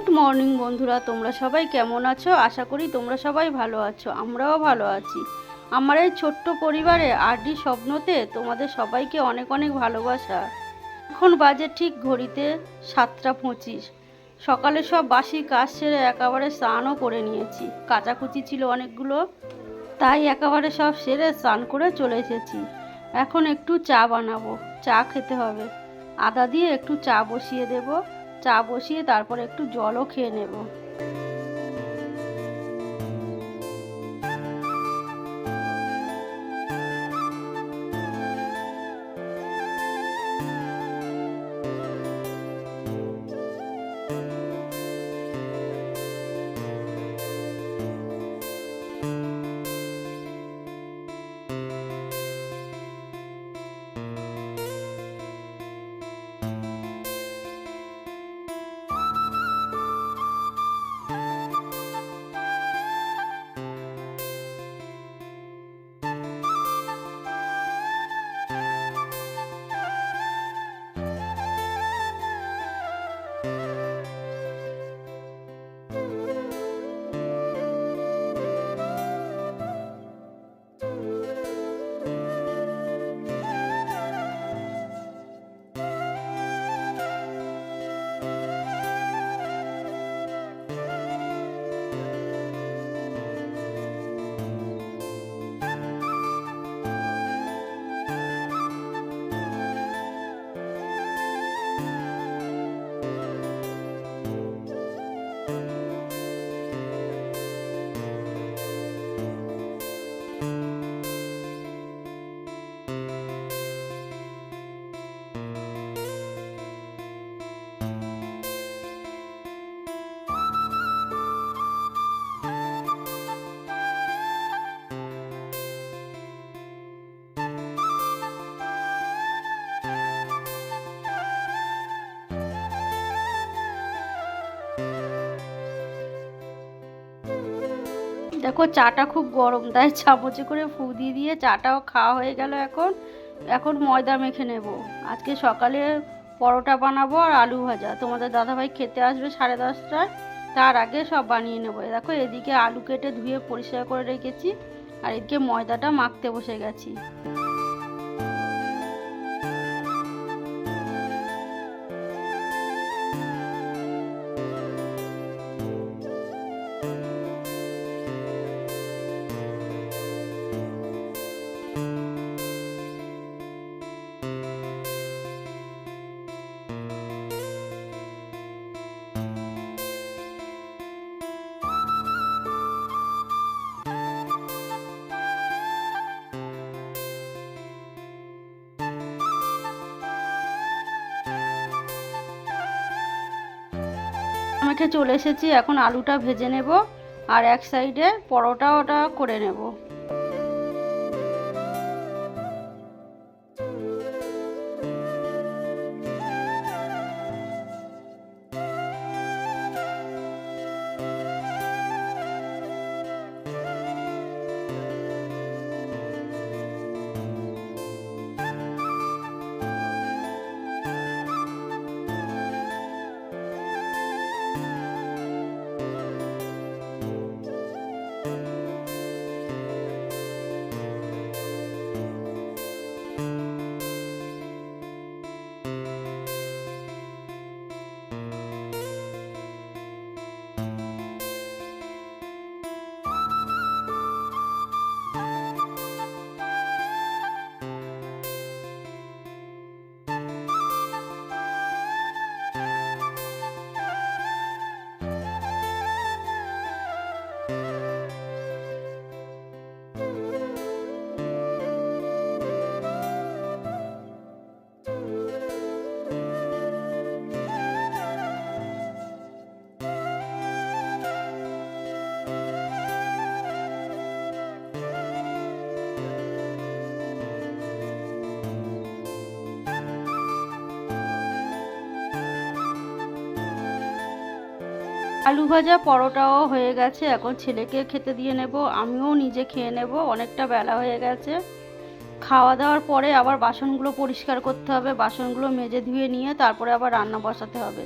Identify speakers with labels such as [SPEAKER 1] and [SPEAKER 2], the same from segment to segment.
[SPEAKER 1] Good morning বন্ধুরা, তোমরা সবাই কেমন আছো? আশা করি তোমরা সবাই ভালো আছো, আমরাও ভালো আছি। আমার এই ছোট্ট পরিবারে আরডি স্বপ্নতে তোমাদের সবাইকে অনেক অনেক ভালোবাসা। এখন বাজে ঠিক ঘড়িতে সাতটা পঁচিশ। সকালে সব বাসি কাজ সেরে একেবারে স্নানও করে নিয়েছি। কাচাকুচি ছিল অনেকগুলো, তাই একেবারে সব সেরে স্নান করে চলে এসেছি। এখন একটু চা বানাবো, চা খেতে হবে। আদা দিয়ে একটু চা বসিয়ে দেবো। চা বসিয়ে তারপর একটু জলও খেয়ে নেব। দেখো চাটা খুব গরম, তাই চামচে করে ফু দিয়ে দিয়ে চাটাও খাওয়া হয়ে গেল এখন। এখন ময়দা মেখে নেব। আজকে সকালে পরোটা বানাবো আর আলু ভাজা। তোমাদের দাদাভাই খেতে আসবে সাড়ে দশটায়, তার আগে সব বানিয়ে নেব। দেখো, এদিকে আলু কেটে ধুয়ে পরিষ্কার করে রেখেছি, আর এদিকে ময়দাটা মাখতে বসে গেছি। মেখে চলে এসেছি। এখন আলুটা ভেজে নেব। আর এক সাইডে পরোটা ওটা করে নেব। আলু ভাজা পরোটাও হয়ে গেছে, এখন ছেলেকে খেতে দিয়ে নেব, আমিও নিজে খেয়ে নেব, অনেকটা বেলা হয়ে গেছে। খাওয়া দাওয়ার পরে আবার বাসনগুলো পরিষ্কার করতে হবে, বাসনগুলো মেজে ধুয়ে নিয়ে তারপরে আবার রান্না বসাতে হবে।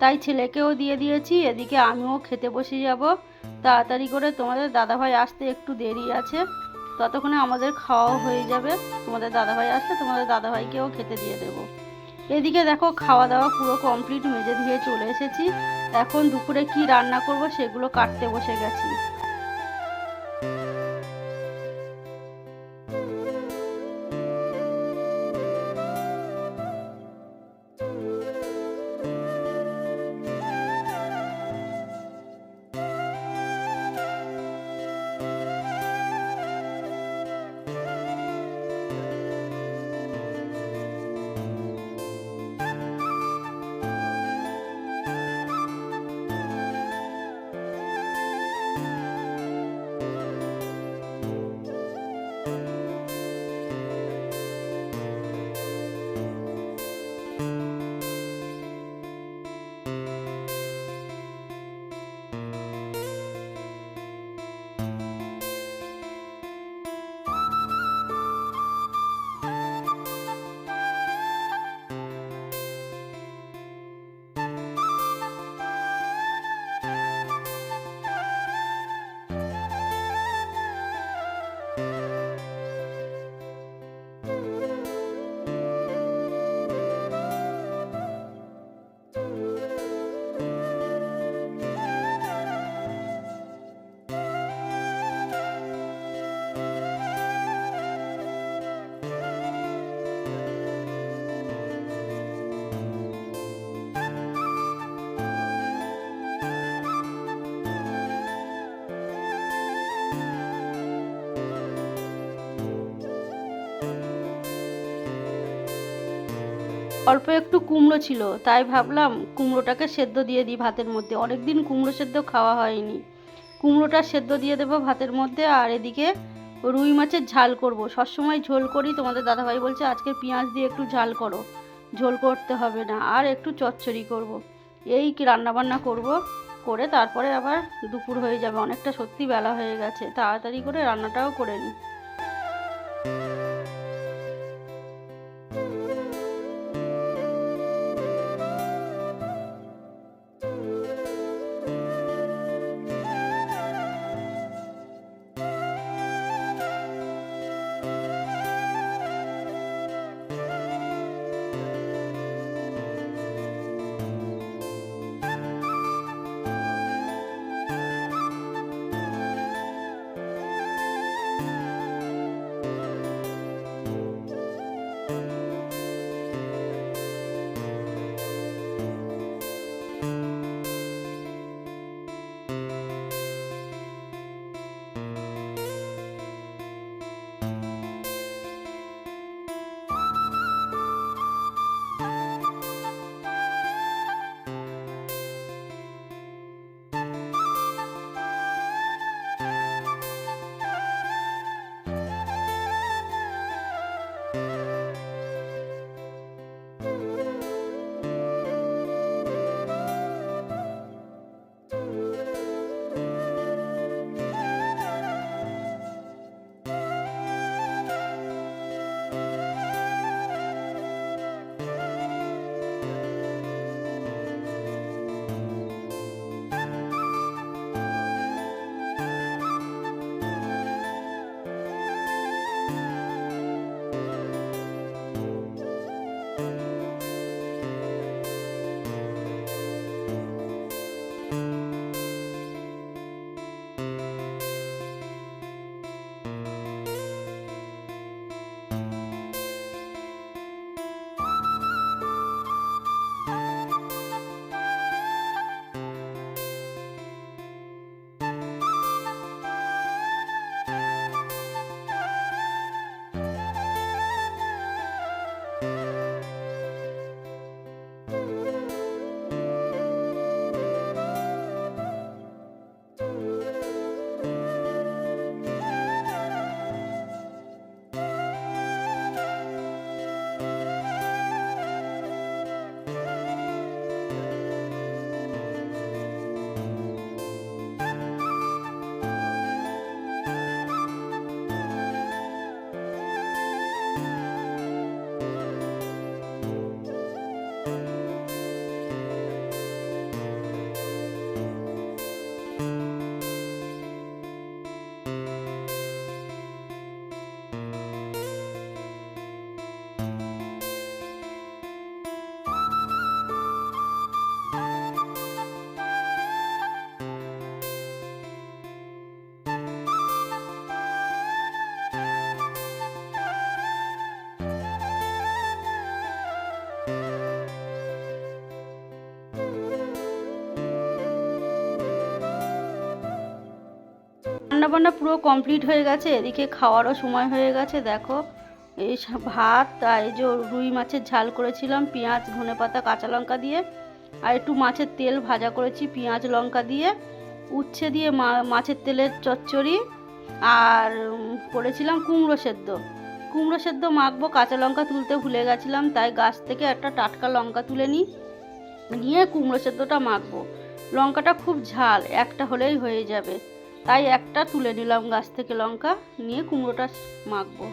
[SPEAKER 1] তাই ছেলেকেও দিয়ে দিয়েছি, এদিকে আমিও খেতে বসে যাব। তাড়াতাড়ি করে তোমাদের দাদাভাই আসতে একটু দেরি আছে, ততক্ষণে আমাদের খাওয়াও হয়ে যাবে। তোমাদের দাদাভাই আসলে তোমাদের দাদাভাইকেও খেতে দিয়ে দেবো। এদিকে দেখো, খাওয়া দাওয়া পুরো কমপ্লিট মেজে ধুয়ে চলে এসেছি। এখন দুপুরে কি রান্না করব সেগুলো কাটতে বসে গেছি। অল্প একটু কুমড়ো ছিল, তাই ভাবলাম কুমড়োটাকে সেদ্ধ দিয়ে দিই ভাতের মধ্যে। অনেক দিন কুমড়ো সেদ্ধ খাওয়া হয়নি। কুমড়োটা সেদ্ধ দিয়ে দেবো ভাতের মধ্যে আর এদিকে রুই মাছের ঝাল করব। সবসময় ঝোল করি, তোমাদের দাদাভাই বলছে আজকে পেঁয়াজ দিয়ে একটু ঝাল করো। ঝোল করতে হবে না, আর একটু চচ্চড়ি করব। এই কি রান্নাবান্না করব? করে তারপরে আবার দুপুর হয়ে যাবে, অনেকটা সত্যি বেলা হয়ে গেছে। তাড়াতাড়ি করে রান্নাটাও করে নিই রান্নাবান্না পুরো কমপ্লিট হয়ে গেছে। এদিকে খাওয়ারও সময় হয়ে গেছে, দেখো। এই ভাত আর এই যে রুই মাছের ঝাল করেছিলাম, পেঁয়াজ, ধনে পাতা, কাঁচা লঙ্কা দিয়ে। আর একটু মাছের তেল ভাজা করেছি, পেঁয়াজ, লঙ্কা দিয়ে। উচ্ছে দিয়ে মাছের তেলের চচ্চড়ি। আর করেছিলাম কুমড়ো সেদ্ধ। কুমড়ো সেদ্ধ মাখবো, কাঁচা লঙ্কা তুলতে ভুলে গেছিলাম, তাই গাছ থেকে একটা টাটকা লঙ্কা তুলে নিই। নিয়ে কুমড়ো সেদ্ধটা মাখবো। লঙ্কাটা খুব ঝাল, একটা হলেই হয়ে যাবে। তাই একটা তুলে নিলাম গাছ থেকে লঙ্কা নিয়ে কুমড়োটা মাখবো।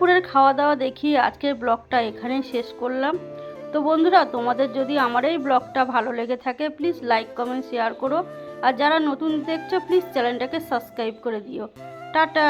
[SPEAKER 1] দুপুরের খাওয়া দাওয়া দেখিয়ে আজকের ব্লগটা এখানেই শেষ করলাম। তো বন্ধুরা, তোমাদের যদি আমার এই ব্লগটা ভালো লেগে থাকে প্লিজ লাইক কমেন্ট শেয়ার করো। আর যারা নতুন দেখছ প্লিজ চ্যানেলটাকে সাবস্ক্রাইব করে দিও। টাটা!